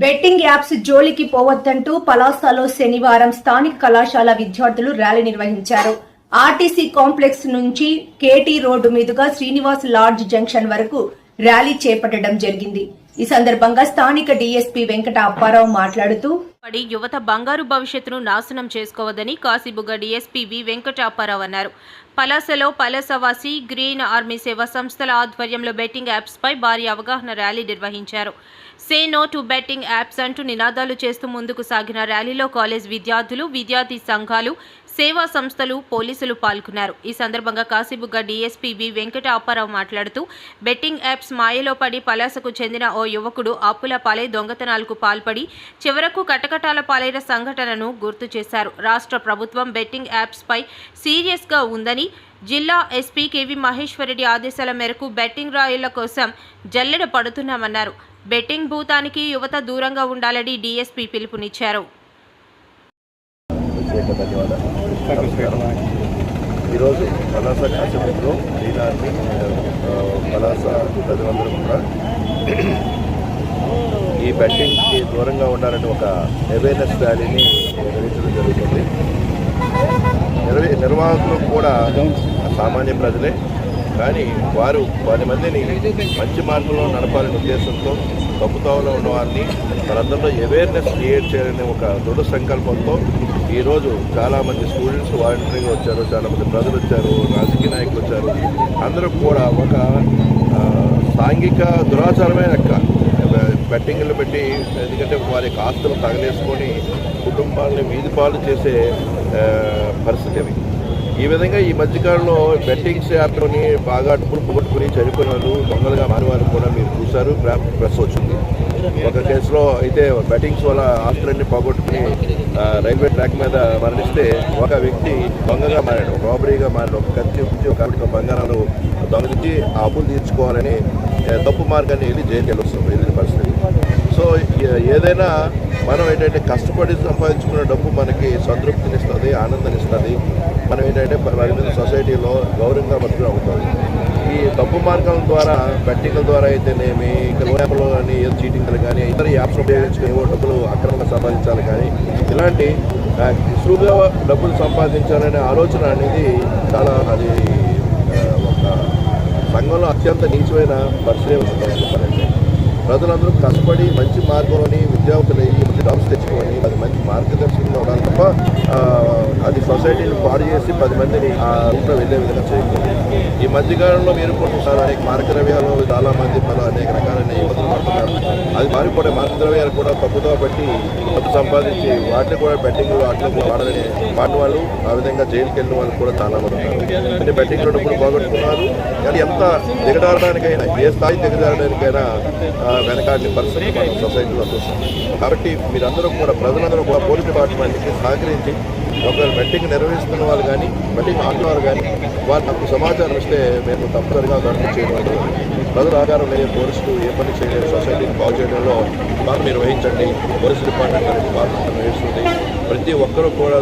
Betting apps జోలికి పోవద్దంటూ పలాసలో శనివారం స్థానిక కళాశాల విద్యార్థులు ర్యాలీ నిర్వహించారు. ఆర్టీసీ కాంప్లెక్స్ నుంచి కేటీ రోడ్డు మీదుగా శ్రీనివాస్ లాడ్జ్ జంక్షన్ వరకు ర్యాలీ చేపట్టడం జరిగింది. ఈ సందర్భంగా స్థానిక డీఎస్పీ వెంకట అప్పారావు మాట్లాడుతూ పడి యువత బంగారు భవిష్యత్తును నాశనం చేసుకోవద్దని కాశీబుగ్గ డీఎస్పీ వి వెంకటాపారావు అన్నారు. పలాసలో పలాసవాసి గ్రీన్ ఆర్మీ సేవా సంస్థల ఆధ్వర్యంలో బెట్టింగ్ యాప్స్పై భారీ అవగాహన ర్యాలీ నిర్వహించారు. Say no to betting apps అంటూ నినాదాలు చేస్తూ ముందుకు సాగిన ర్యాలీలో కాలేజ్ విద్యార్థులు విద్యార్థి సంఘాలు సేవా సంస్థలు పోలీసులు పాల్గొన్నారు. ఈ సందర్భంగా కాశీబుగ్గ డీఎస్పీ వి వెంకట అప్పారావు మాట్లాడుతూ బెట్టింగ్ యాప్స్ మాయలో పడి పలాసకు చెందిన ఓ యువకుడు అప్పుల పాలై దొంగతనాలకు పాల్పడి చివరకు కటకటాల పాలైన సంఘటనను గుర్తు చేశారు. రాష్ట్ర ప్రభుత్వం బెట్టింగ్ యాప్స్పై సీరియస్గా ఉందని జిల్లా ఎస్పీ కేవి మహేశ్వరరెడ్డి ఆదేశాల మేరకు బెట్టింగ్ రాయుల కోసం జల్లెడ పడుతున్నామన్నారు. బెట్టింగ్ భూతానికి యువత దూరంగా ఉండాలని డీఎస్పీ పిలుపునిచ్చారు. ధన్యవాదాలు. ఈరోజు పలాస కాశీలో గ్రీన్ ఆర్మీ పలాస ప్రజలందరూ కూడా ఈ బెట్టింగ్కి దూరంగా ఉండాలని ఒక అవేర్నెస్ ర్యాలీని నిర్వహించడం జరుగుతుంది. నిర్వ నిర్వాహకులు కూడా సామాన్య ప్రజలే. కానీ వారు పది మందిని మంచి మార్గంలో నడపాలనే ఉద్దేశంతో తప్పుతోవలో ఉన్న వారిని మనందరిలో అవేర్నెస్ క్రియేట్ చేయాలనే ఒక దృఢ సంకల్పంతో ఈరోజు చాలామంది స్టూడెంట్స్ వాలంటరీగా వచ్చారు చాలామంది ప్రజలు వచ్చారు రాజకీయ నాయకులు వచ్చారు. అందరూ కూడా ఒక సాంఘిక దురాచారమే లెక్క. బెట్టింగ్లు పెట్టి ఎందుకంటే వారి యొక్క ఆస్తులు తగలేసుకొని కుటుంబాలని వీధి పాలు చేసే పరిస్థితి ఈ విధంగా ఈ మధ్యకాలంలో బెట్టింగ్స్ యాప్లోని బాగా డబ్బులు పోగొట్టుకుని చనిపోయిన వాళ్ళు దొంగలుగా మారివారు కూడా మీరు చూశారు. ప్రెస్ వచ్చింది. ఒక కేసులో అయితే బెట్టింగ్స్ వల్ల ఆస్తులన్నీ పోగొట్టుకుని రైల్వే ట్రాక్ మీద మరణిస్తే ఒక వ్యక్తి దొంగగా మారాడు. రాబరీగా మారాడు. ఒక కత్తి ఉంచి ఒక ఆవిడ బంగారాలు దొంగలించి ఆ అప్పులు తీర్చుకోవాలని తప్పు మార్గాన్ని వెళ్ళి జైలుకి వస్తుంది వెళ్ళిన పరిస్థితి. సో ఏదైనా మనం ఏంటంటే కష్టపడి సంపాదించుకున్న డబ్బు మనకి సంతృప్తినిస్తుంది ఆనందాన్ని ఇస్తుంది ఏంటంటే పది సొసైటీలో గౌరవంగా బతుకులు అవుతుంది ఈ డబ్బు మార్గాల ద్వారా బెట్టింగ్ల ద్వారా అయితేనేమి ఇంకా యాప్లో కానీ ఏదో చీటింగ్లు కానీ ఇతర యాప్స్ ఉపయోగించుకుని ఏవో డబ్బులు అక్రమంగా సంపాదించాలి కానీ ఇలాంటి సులువుగా డబ్బులు సంపాదించాలనే ఆలోచన అనేది చాలా అది ఒక సంఘంలో అత్యంత నీచమైన పరిస్థితి చెప్పాలంటే ప్రజలందరూ కష్టపడి మంచి మార్గంలోని విద్యార్థులు అయ్యి మంచి జాబ్స్ తెచ్చుకొని అది మంచి మార్గదర్శకంగా ఉండాలి తప్ప సొసైటీని పాడు చేసి పది మందిని ఆ రూట్లో వెళ్ళే విధంగా చేయకూడదు ఈ మధ్యకాలంలో మీరు కొంటున్నారు అనేక మార్గద్రవ్యాలు చాలా మంది పలు అనేక రకాలైన ఇబ్బందులు పడుతున్నారు. అది మారిపోయే మార్గద్రవ్యాలు కూడా తప్పుదో బట్టి డబ్బు సంపాదించి వాటిని కూడా బెట్టింగ్ వాటిలో కూడా వాడాలని వాడిన వాళ్ళు ఆ విధంగా జైలుకి వెళ్ళిన వాళ్ళు కూడా చాలా మంది ఉన్నారు. అంటే బెట్టింగ్లో డబ్బులు పోగొట్టుకున్నారు. కానీ ఎంత దిగజారడానికైనా ఏ స్థాయి దిగజారడానికైనా ఆ, వెనకాడిన పరిస్థితి మనం సొసైటీలో చూస్తాం కాబట్టి మీరందరూ కూడా ప్రజలందరూ కూడా పోలీస్ డిపార్ట్మెంట్కి సహకరించి ఒకవేళ బెట్టింగ్ నిర్వహిస్తున్న వాళ్ళు కానీ బెట్టింగ్ ఆడిన కానీ వాళ్ళు నాకు సమాచారం ఇస్తే మేము తప్పనిసరిగా గడుపు చేయడం ప్రజల ఆధారం లేని పోలీసులు ఏ పని చేయలేదు సొసైటీని బాగు చేయడంలో బాగా నిర్వహించండి పోలీస్ డిపార్ట్మెంట్ అనేది బాగా నిర్వహిస్తుంది ప్రతి ఒక్కరూ కూడా